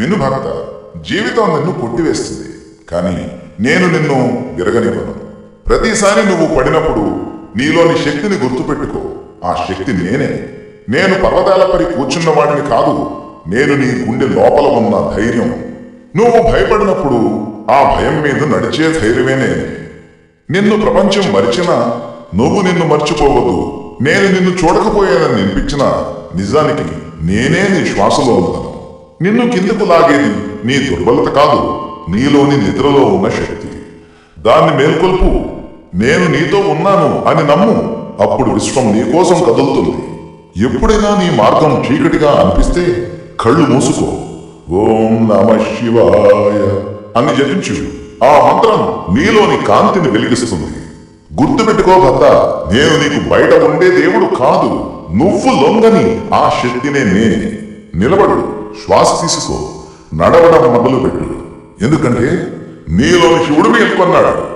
విను భక్త జీవితం నిన్ను కొట్టివేస్తుంది. కానీ నేను నిన్ను విరగనివ్వను. ప్రతిసారి నువ్వు పడినప్పుడు నీలోని శక్తిని గుర్తుపెట్టుకో. ఆ శక్తి నేనే. నేను పర్వతాలపై కూర్చున్న వాడిని కాదు. నేను నీ గుండె లోపల ఉన్న ధైర్యం. నువ్వు భయపడినప్పుడు ఆ భయం మీద నడిచే ధైర్యమే నిన్ను ప్రపంచం మరిచినా నువ్వు నిన్ను మర్చిపోవద్దు. నేను నిన్ను చూడకపోయానని నినిపించిన నిజానికి నేనే నీ శ్వాసలో ఉన్నాను. నిన్ను కిందకు లాగేది నీ దుర్బలత కాదు. నీలోని నిద్రలో ఉన్న శక్తి. దాన్ని మేల్కొల్పు. నేను నీతో ఉన్నాను అని నమ్ము. అప్పుడు విశ్వం నీ కోసం కదులుతుంది. ఎప్పుడైనా నీ మార్గం చీకటిగా అనిపిస్తే కళ్ళు మూసుకో. ఓం నమ శివాయ అని జపించు. ఆ మంత్రం నీలోని కాంతిని వెలిగిస్తుంది. గుర్తుపెట్టుకో భర్త నేను నీకు బయట ఉండే దేవుడు కాదు. నువ్వు లొంగని ఆ శక్తినే నేనే నిలబడు. శ్వాస తీసుకో నడవడం మొదలుపెట్టు. ఎందుకంటే నీలోని శివుడు మేల్కొన్నాడు